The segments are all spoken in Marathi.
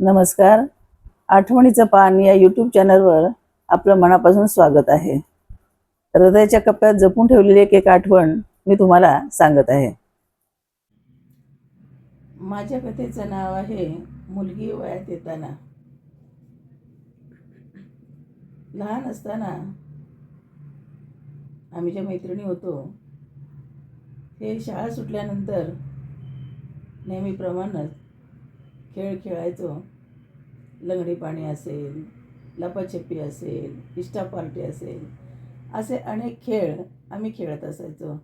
नमस्कार. आठवणीचं पान या यूट्यूब चॅनलवर आपलं मनापासून स्वागत आहे. हृदयाच्या कप्प्यात जपून ठेवलेली एक एक आठवण मी तुम्हाला सांगत आहे. माझ्या कथेचं नाव आहे मुलगी वयात येताना. लहान असताना आम्ही ज्या मैत्रिणी होतो हे शाळा सुटल्यानंतर नेहमीप्रमाणेच खेळ खेळायचो. लंगडी पाणी असेल लपाछपी असेल इष्टा पार्टी असेल असे अनेक खेळ आम्ही खेळत असायचो.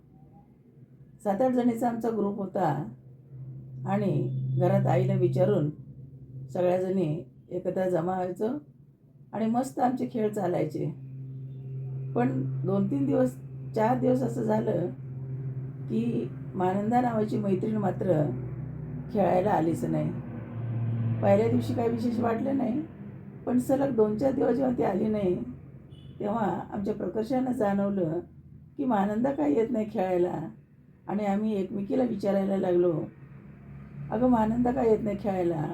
सात आठ जणीचा आमचा ग्रुप होता आणि घरात आईला विचारून सगळ्याजणी एकत्र जमा व्हायचो आणि मस्त आमचे खेळ चालायचे. पण दोन तीन दिवस चार दिवस असं झालं की मानंदा नावाची मैत्रीण मात्र खेळायला आलीच नाही. पहिल्या दिवशी काही विशेष वाटलं नाही पण सलग दोन चार दिवस जेव्हा ती आली नाही. तेव्हा आमच्या प्रकर्षानं जाणवलं की मानंदा काय येत नाही खेळायला आणि आम्ही एकमेकीला विचारायला लागलो. अगं मानंदा काय येत नाही खेळायला.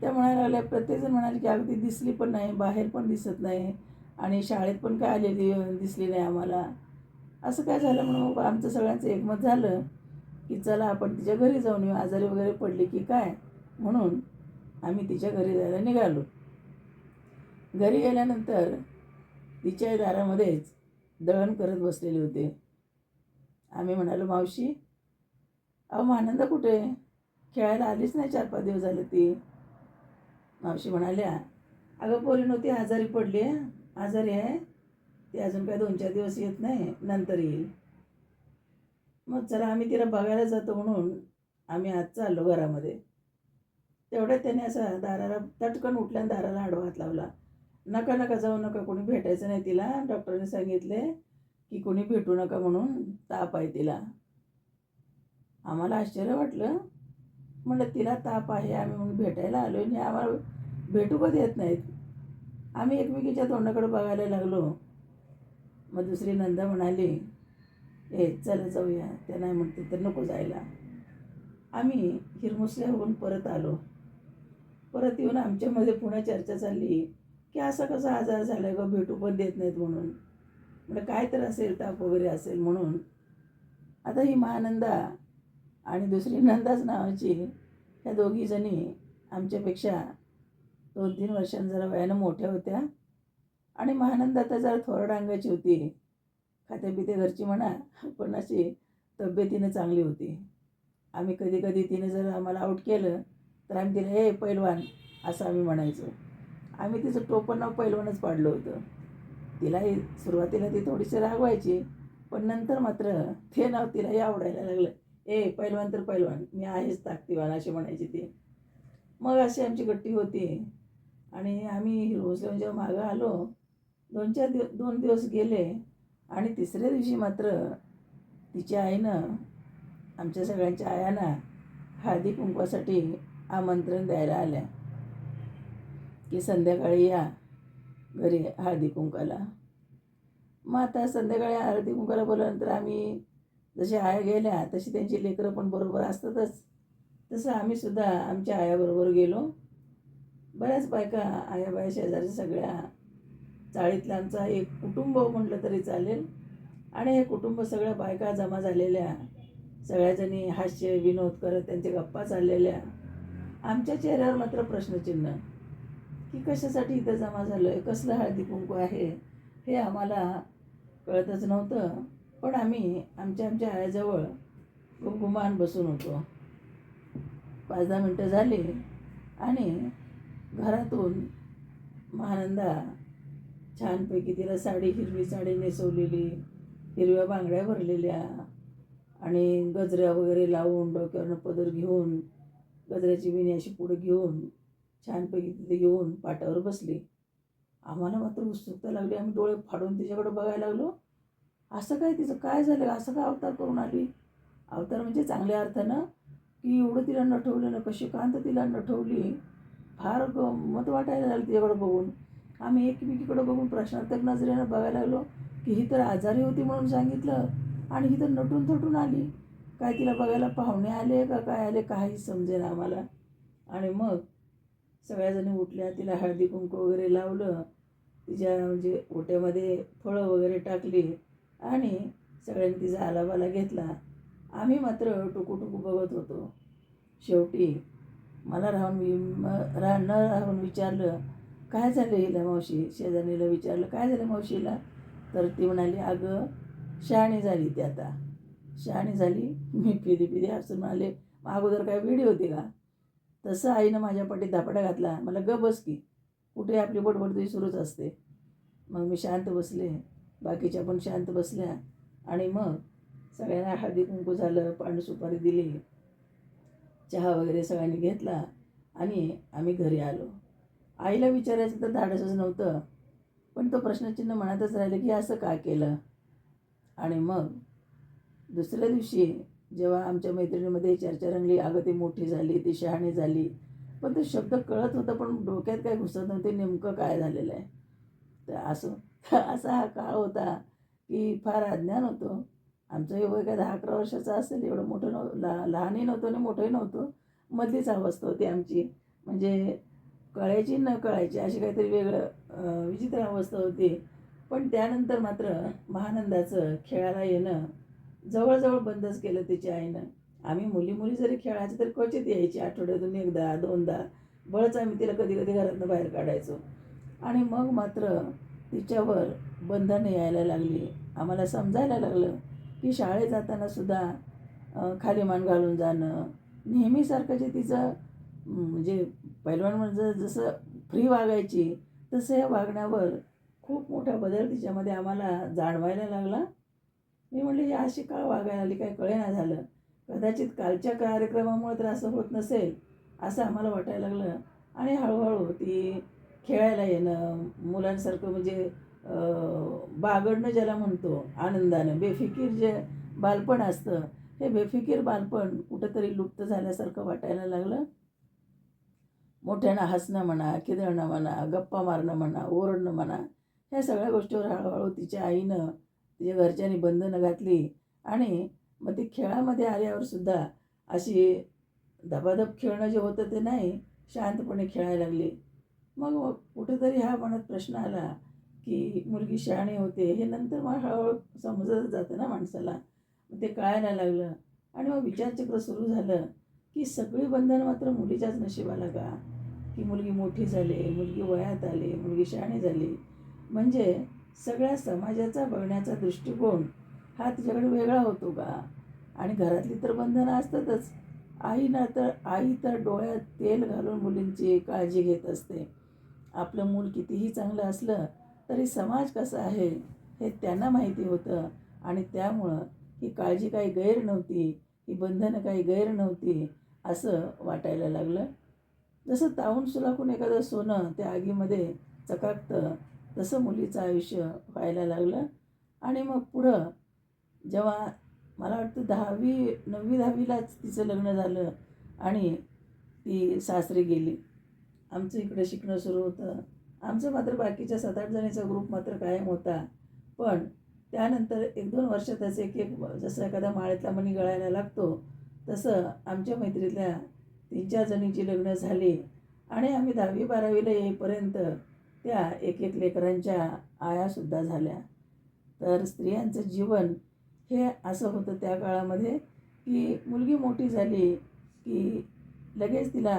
त्या म्हणायला लागल्या प्रत्येकजण म्हणाले की अगदी दिसली पण नाही बाहेर पण दिसत नाही आणि शाळेत पण काय आलेली दिसली नाही आम्हाला. असं काय झालं म्हणून मग आमचं सगळ्यांचं एकमत झालं की चला आपण तिच्या घरी जाऊन येऊ. आजारी वगैरे पडली की काय? म्हणून आम्ही तिच्या घरी जायला निघालो. घरी गेल्यानंतर तिच्या दारामध्येच दळण करत बसलेले होते. आम्ही म्हणालो मावशी अहो आनंद कुठे? खेळायला आलीच नाही चार पाच दिवस झाले ती. मावशी म्हणाल्या अगं पोरी नव्हती आजारी पडली आहे. आजारी आहे. ती अजून काय दोन चार दिवस येत नाही. नंतर येईल. मग चला आम्ही तिला बघायला जातो म्हणून आम्ही आज चाललो घरामध्ये. तेवढ्या त्याने असं दाराला तटकन उठल्या आणि दाराला आडवा हात लावला. नका नका जाऊ नका कोणी भेटायचं नाही तिला. डॉक्टरने सांगितले की कोणी भेटू नका म्हणून ताप आहे तिला. आम्हाला आश्चर्य वाटलं. म्हणलं तिला ताप आहे आम्ही म्हणून भेटायला आलो आणि आम्हाला भेटू कधी येत नाहीत? आम्ही एकमेकीच्या तोंडाकडे बघायला लागलो. मग दुसरी नंदा म्हणाली ए चला जाऊया. त्या नाही म्हणते तर नको जायला. आम्ही हिरमुसल्या होऊन परत आलो. परत येऊन आमच्यामध्ये पुन्हा चर्चा चालली की असा कसा आजार झाला ग भेटू पण देत नाहीत म्हणून. म्हणजे काय तर असेल ताप वगैरे असेल म्हणून. आता ही महानंदा आणि दुसरी नंदाच नावाची ह्या दोघीजणी आमच्यापेक्षा दोन तीन वर्षांनी जरा वयानं मोठ्या होत्या. आणि महानंदा तर जरा थोरड अंगाची होती. खात्यापिते घरची म्हणा पण अशी तब्येतीनं चांगली होती. आम्ही कधी कधी तिने जर आम्हाला आऊट केलं तर आम्ही तिला हे पैलवान असं आम्ही म्हणायचो. आम्ही तिचं टोपण नाव पैलवानच पाडलं होतं. तिलाही सुरुवातीला ती थोडीशी रागवायची पण नंतर मात्र ते नाव तिलाही आवडायला लागलं. ए पैलवान तर पैलवान मी आहेच ताकदीवान अशी म्हणायची ती. मग अशी आमची गट्टी होती. आणि आम्ही हिरवसल्याहून जेव्हा मागं आलो. दोन चार दिव दोन दिवस गेले. आणि तिसऱ्या दिवशी मात्र तिच्या आईनं आमच्या सगळ्यांच्या आयांना हळदी कुंकवासाठी आमंत्रण द्यायला आल्या की संध्याकाळी या घरी हळदी कुंकाला मग आता संध्याकाळी हळदी कुंकाला बोलल्यानंतर आम्ही जशी आया गेल्या तशी त्यांची लेकरं पण बरोबर असतातच. तसं आम्ही सुद्धा आमच्या आयाबरोबर गेलो. बऱ्याच बायका आया बाया शेजारच्या सगळ्या चाळीतलं आमचा एक कुटुंब म्हटलं तरी चालेल. आणि हे कुटुंब सगळ्या बायका जमा झालेल्या सगळ्याजणी हास्य विनोद करत त्यांच्या गप्पा चाललेल्या. आमच्या चेहऱ्यावर मात्र प्रश्नचिन्ह. की कशासाठी इथं जमा झालं आहे कसलं हळदी कुंकू आहे? हे आम्हाला कळतच नव्हतं. पण आम्ही आमच्या आमच्या आयाजवळ गुमान बसून होतो. पाच दहा मिनटं झाली आणि घरातून महानंदा छानपैकी तिला साडी हिरवी साडी नेसवलेली हिरव्या बांगड्या भरलेल्या आणि गजऱ्या वगैरे लावून डोक्यावरनं पदर घेऊन गजऱ्याची विणी अशी पुढे घेऊन छानपैकी तिथे येऊन पाटावर बसली. आम्हाला मात्र उत्सुकता लागली. आम्ही डोळे फाडून तिच्याकडे बघायला लागलो. असं काय तिचं काय झालं? असं काय अवतार करून आली? अवतार म्हणजे चांगल्या अर्थानं की एवढं तिला नटवलं ना कशी कांत तिला नटवली फार गंमत वाटायला लागली तिच्याकडे बघून. आम्ही एकमेकीकडे बघून प्रश्नार्थक नजरेनं बघायला लागलो की ही तर आजारी होती म्हणून सांगितलं आणि ही तर नटून थटून आली. काय तिला बघायला पाहुणे आले का काय आले काही समजेना आम्हाला. आणि मग सगळ्याजणी उठल्या तिला हळदी कुंकू वगैरे लावलं तिच्या म्हणजे ओट्यामध्ये फळं वगैरे टाकली आणि सगळ्यांनी तिचा आलाबाला घेतला. आम्ही मात्र टुकू बघत होतो. शेवटी मला राहून वि म- रा न राहून विचारलं काय झालं हिला मावशी? शेजानीला विचारलं काय झालं मावशीला? तर ती म्हणाली अगं शहाणी झाली ती आता. शहाणी झाली. मी पिदी पिदी हसून म्हणाले अगोदर काय वेडी होती का? तसं आईनं माझ्या पाठीत धापडा घातला. मला ग बस की. कुठे आपली बडबड सुरूच असते. मग मी शांत बसले. बाकीच्या पण शांत बसल्या. आणि मग सगळ्यांना हळदी कुंकू झालं पान सुपारी दिली. चहा वगैरे सगळ्यांनी घेतला आणि आम्ही घरी आलो. आईला विचारायचं तर धाडसच नव्हतं. पण तो प्रश्नचिन्ह मनातच राहिलं की असं का केलं? आणि मग दुसऱ्या दिवशी जेव्हा आमच्या मैत्रिणीमध्ये चर्चा रंगली अगं ती मोठी झाली ती शहाणी झाली पण तो शब्द कळत होता पण डोक्यात काय घुसत नव्हते नेमकं काय झालेलं आहे? तर असं असा हा काळ होता की फार अज्ञान होतं. आमचं हे वय काय दहा अकरा वर्षाचं असेल एवढं मोठं नव्ह ला लहानही नव्हतं आणि मोठंही नव्हतं. मधलीच अवस्था होती आमची. म्हणजे कळायची न कळायची अशी काहीतरी वेगळं विचित्र अवस्था होती. पण त्यानंतर मात्र महानंदाचं खेळायला येणं जवळजवळ बंदच केलं तिच्या आईनं. आम्ही मुली मुली जरी खेळायचं तरी क्वचित यायची आठवड्यातून एकदा दोनदा. बळच आम्ही तिला कधी कधी घरातनं बाहेर काढायचो. आणि मग मात्र तिच्यावर बंधनं यायला लागली. आम्हाला समजायला लागलं की शाळेत जाताना सुद्धा खाली मान घालून जाणं नेहमीसारखं जे तिचं म्हणजे पैलवान म्हणजे जसं फ्री वागायची तसं या वागण्यावर खूप मोठा बदल तिच्यामध्ये आम्हाला जाणवायला लागला. मी म्हटलं ही अशी का वागायला आली? काय कळेना झालं. कदाचित कालच्या कार्यक्रमामुळे तर असं होत नसेल असं आम्हाला वाटायला लागलं. आणि हळूहळू ती खेळायला येणं मुलांसारखं म्हणजे बागडणं ज्याला म्हणतो आनंदानं. बेफिकीर जे बालपण असतं हे बेफिकीर बालपण कुठंतरी लुप्त झाल्यासारखं वाटायला लागलं. मोठ्यानं हसणं म्हणा खिदळणं म्हणा गप्पा मारणं म्हणा ओरडणं म्हणा ह्या सगळ्या गोष्टीवर हळूहळू तिच्या आईनं तिच्या घरच्यांनी बंधनं घातली आणि मग ती खेळामध्ये आल्यावर सुद्धा अशी धबाधब खेळणं जे होतं ते नाही शांतपणे खेळायला लागली. मग कुठेतरी हा मनात प्रश्न आला की मुलगी शहाणी होते हे नंतर मग हळूहळू समजत जातं ना माणसाला. मग ते कळायला लागलं आणि मग विचारचक्र सुरू झालं की सगळी बंधनं मात्र मुलीच्याच नशिबाला का? की मुलगी मोठी झाली मुलगी वयात आली मुलगी शहाणी झाली. म्हणजे सगळ्या समाजाचा बघण्याचा दृष्टिकोन हा तिच्याकडे वेगळा होतो का? आणि घरातली तर बंधनं असतातच. आई ना तर आई तर डोळ्यात तेल घालून मुलींची काळजी घेत असते. आपलं मूल कितीही चांगलं असलं तरी समाज कसा आहे हे त्यांना माहिती होतं. आणि त्यामुळं ही काळजी काही गैर नव्हती ही बंधनं काही गैर नव्हती असं वाटायला लागलं. जसं तावून सुलाखून एखादं सोनं त्या आगीमध्ये चकाकतं तसं मुलीचं आयुष्य व्हायला लागलं. आणि मग पुढं जेव्हा मला वाटतं दहावी नववी दहावीलाच तिचं लग्न झालं आणि ती सासरी गेली. आमचं इकडं शिकणं सुरू होतं. आमचं मात्र बाकीच्या सात आठ जणीचा ग्रुप मात्र कायम होता. पण त्यानंतर एक दोन वर्षातच एक एक जसं एखादा माळ्यातला मणी गळायला लागतो तसं आमच्या मैत्रीतल्या तीन चार जणींची लग्न झाली. आणि आम्ही दहावी बारावीला येईपर्यंत त्या एक एक लेकरांच्या आयासुद्धा झाल्या. तर स्त्रियांचं जीवन हे असं होतं त्या काळामध्ये की मुलगी मोठी झाली की लगेच तिला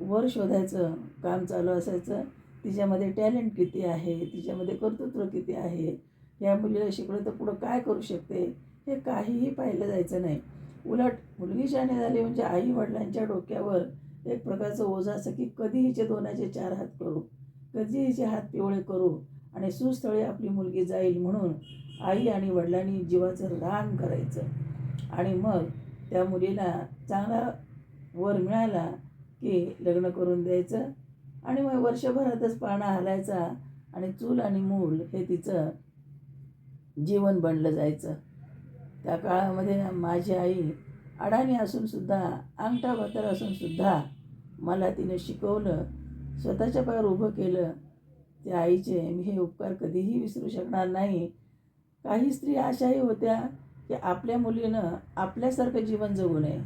वर शोधायचं काम चालू असायचं. तिच्यामध्ये टॅलेंट किती आहे तिच्यामध्ये कर्तृत्व किती आहे या मुलीला शिकलं तर पुढं काय करू शकते हे काहीही पाहिलं जायचं नाही. उलट मुलगी शाणे झाली म्हणजे आई वडिलांच्या डोक्यावर एक प्रकारचं ओझं असं की कधी हिचे दोनाचे चार हात करू. कधी हिचे हात पिवळे करू आणि सुस्थळी आपली मुलगी जाईल म्हणून आई आणि वडिलांनी जीवाचं रान करायचं. आणि मग त्या मुलीला चांगला वर मिळाला की लग्न करून द्यायचं आणि मग वर्षभरातच पाळणा हलायचा आणि चूल आणि मूल हे तिचं जीवन बनलं जायचं. त्या काळामध्ये माझी आई अडाणी असूनसुद्धा अंगठा बतर असूनसुद्धा मला तिनं शिकवलं स्वतःच्या पायावर उभं केलं त्या आईचे मी हे उपकार कधीही विसरू शकणार नाही. काही स्त्री अशाही होत्या की आपल्या मुलीनं आपल्यासारखं जीवन जगू नये.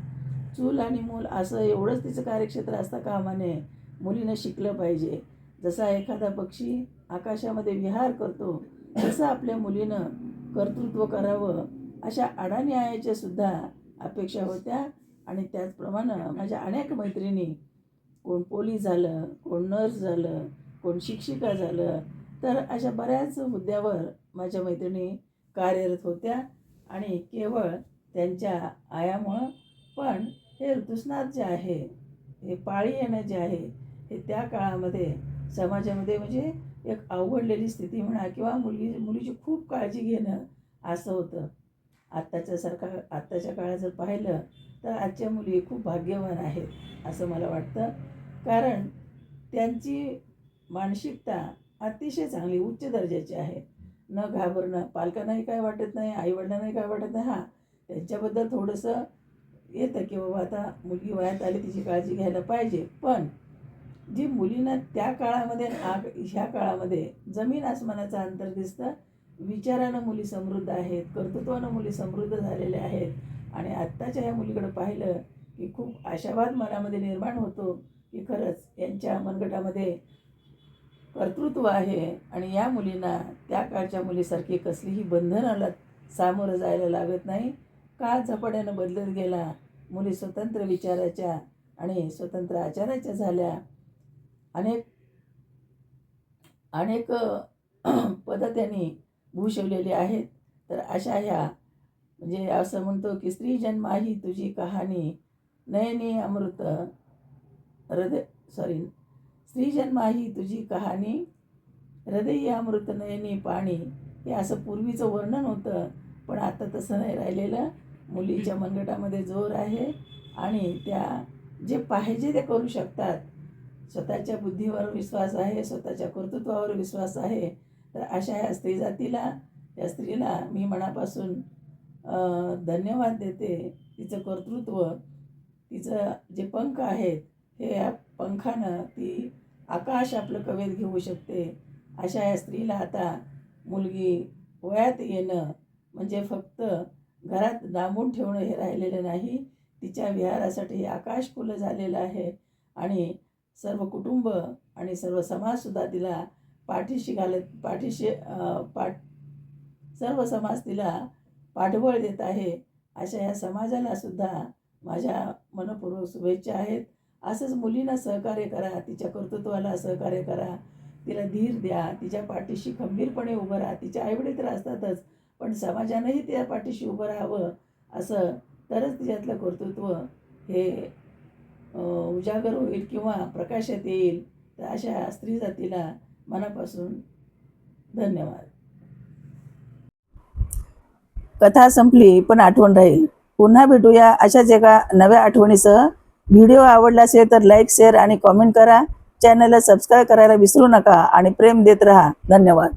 चूल आणि मूल असं एवढंच तिचं कार्यक्षेत्र असता कामा नये मुलीनं शिकलं पाहिजे. जसा एखादा पक्षी आकाशामध्ये विहार करतो तसं आपल्या मुलीनं कर्तृत्व करावं अशा अडाणी आयाच्या सुद्धा अपेक्षा होत्या. आणि त्याचप्रमाणे माझ्या अनेक मैत्रिणी कोण पोलीस झालं कोण नर्स झालं कोण शिक्षिका झालं तर अशा बऱ्याच मुद्द्यावर माझ्या मैत्रिणी कार्यरत होत्या आणि केवळ त्यांच्या आयामुळं पण हे ऋतुस्नात जे आहे हे पाळी येणं जे आहे हे त्या काळामध्ये समाजामध्ये म्हणजे एक अवघडलेली स्थिती म्हणा किंवा मुलगी मुलीची खूप काळजी घेणं असं होतं. आत्ताच्यासारखा आत्ताच्या काळात जर पाहिलं तर आजच्या मुली खूप भाग्यवान आहेत असं मला वाटतं. कारण त्यांची मानसिकता अतिशय चांगली उच्च दर्जाची आहे. न घाबरणं पालकांनाही काय वाटत नाही आईवडिलांनाही काय वाटत नाही. हां त्यांच्याबद्दल थोडंसं येतं की बाबा आता मुलगी वयात आली तिची काळजी घ्यायला पाहिजे. पण जी मुलींना त्या काळामध्ये आग ह्या काळामध्ये जमीन आसमानाचं अंतर दिसतं विचारानं मुली समृद्ध आहेत कर्तृत्वानं मुली समृद्ध झालेल्या आहेत. आणि आत्ताच्या ह्या मुलीकडं पाहिलं की खूप आशावाद मनामध्ये निर्माण होतो की खरंच यांच्या मनगटामध्ये कर्तृत्व आहे आणि या मुलींना त्या काळच्या मुलीसारखी कसलीही बंधनाला सामोरं जायला लागत नाही. काळ झपाट्यानं बदलत गेला. मुली स्वतंत्र विचाराच्या आणि स्वतंत्र आचाराच्या झाल्या. अनेक अनेक पदं त्यांनी भूषवलेली आहेत. तर अशा ह्या म्हणजे असं म्हणतो की स्त्री जन्माही तुझी कहाणी. नयनी अमृत हृदय सॉरी स्त्री जन्माही तुझी कहाणी. हृदयी अमृत नयनी पाणी. हे असं पूर्वीचं वर्णन होतं पण आता तसं नाही राहिलेलं. मुलीच्या मनगटामध्ये जोर आहे आणि त्या जे पाहिजे ते करू शकतात. स्वतःच्या बुद्धीवर विश्वास आहे स्वतःच्या कर्तृत्वावर विश्वास आहे. तर अशा या स्त्री जातीला या स्त्रीला मी मनापासून धन्यवाद देते. तिचं कर्तृत्व तिचं जे पंख आहेत हे या पंखानं ती आकाश आपलं कवेत घेऊ शकते. अशा या स्त्रीला आता मुलगी वयात येणं म्हणजे फक्त घरात डांबून ठेवणं हे राहिलेलं नाही. तिच्या विहारासाठी हे आकाश फुलं झालेलं आहे आणि सर्व कुटुंब आणि सर्व समाजसुद्धा तिला पाठीशी घालत पाठीशी पाठ सर्व समाज तिला पाठबळ देत आहे. अशा या समाजाला सुद्धा माझ्या मनपूर्वक शुभेच्छा आहेत. असंच मुलींना सहकार्य करा तिच्या कर्तृत्वाला सहकार्य करा. तिला धीर द्या तिच्या पाठीशी खंबीरपणे उभं राहा. तिच्या आईवडील तर असतातच पण समाजानंही त्या पाठीशी उभं राहावं असं तरच तिच्यातलं कर्तृत्व हे उजागर होईल किंवा प्रकाशात येईल. तर अशा स्त्री जातीला मनापासून धन्यवाद. कथा संपली पण आठवण राहील. पुन्हा भेटूया अशाच एका नव्या आठवणीसह. व्हिडिओ आवडला असेल तर लाईक शेअर आणि कॉमेंट करा. चॅनलला सबस्क्राईब करायला विसरू नका आणि प्रेम देत राहा. धन्यवाद.